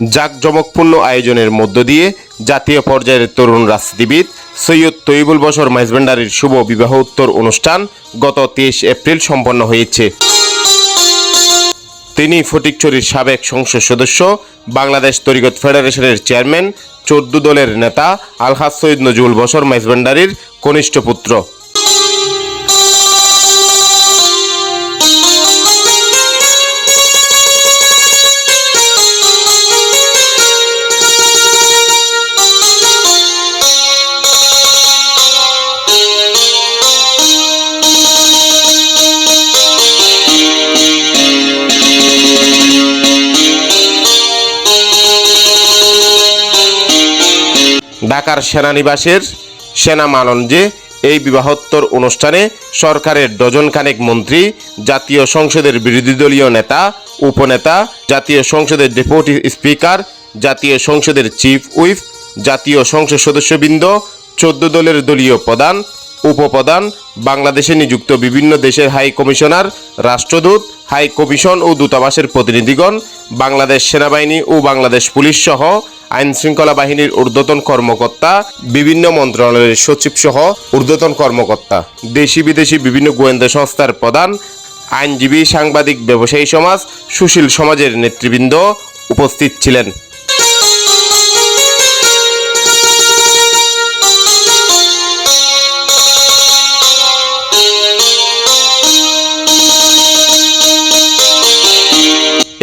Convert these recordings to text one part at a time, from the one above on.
জাঁকজমকপূর্ণ আয়োজনের মধ্য দিয়ে জাতীয় পর্যায়ের তরুণ রাজনীতিবিদ সৈয়দ তৈবুল বসর মাইজবেন্ডারির শুভ বিবাহ উত্তর অনুষ্ঠান গত তেইশ এপ্রিল সম্পন্ন হয়েছে। তিনি ফটিকছড়ির সাবেক সংসদ সদস্য, বাংলাদেশ তরিকত ফেডারেশনের চেয়ারম্যান, চোদ্দ দলের নেতা আলহাজ সৈয়দ নজরুল বসর মাইজবেন্ডারির কনিষ্ঠ পুত্র। ঢাকার সেনানিবাসের সেনা মালঞ্জে এই বিবাহোত্তর অনুষ্ঠানে সরকারের ডজন খানেক মন্ত্রী, জাতীয় সংসদের বিরোধী দলীয় নেতা, উপনেতা, জাতীয় সংসদের ডেপুটি স্পিকার, জাতীয় সংসদের চিফ হুইপ, জাতীয় সংসদ সদস্যবৃন্দ, চোদ্দ দলের দলীয় প্রধান, উপপ্রধান, বাংলাদেশে নিযুক্ত বিভিন্ন দেশের হাই কমিশনার, রাষ্ট্রদূত, হাই কমিশন ও দূতাবাসের প্রতিনিধিগণ, বাংলাদেশ সেনাবাহিনী ও বাংলাদেশ পুলিশ সহ আইন শৃঙ্খলা বাহিনীর ঊর্ধ্বতন কর্মকর্তা, বিভিন্ন মন্ত্রণালয়ের সচিব সহ ঊর্ধ্বতন কর্মকর্তা, দেশি বিদেশি বিভিন্ন গোয়েন্দা সংস্থার প্রধান, আইনজীবী, সাংবাদিক, ব্যবসায়ী সমাজ, সুশীল সমাজের নেতৃবৃন্দ উপস্থিত ছিলেন।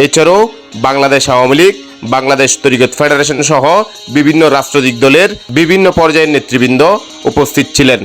এছাড়াও বাংলাদেশ আওয়ামী লীগ বাংলাদেশ তরিকত ফেডারেশন সহ বিভিন্ন রাষ্ট্রদিক দলের বিভিন্ন পর্যায়ের নেতৃবৃন্দ উপস্থিত ছিলেন।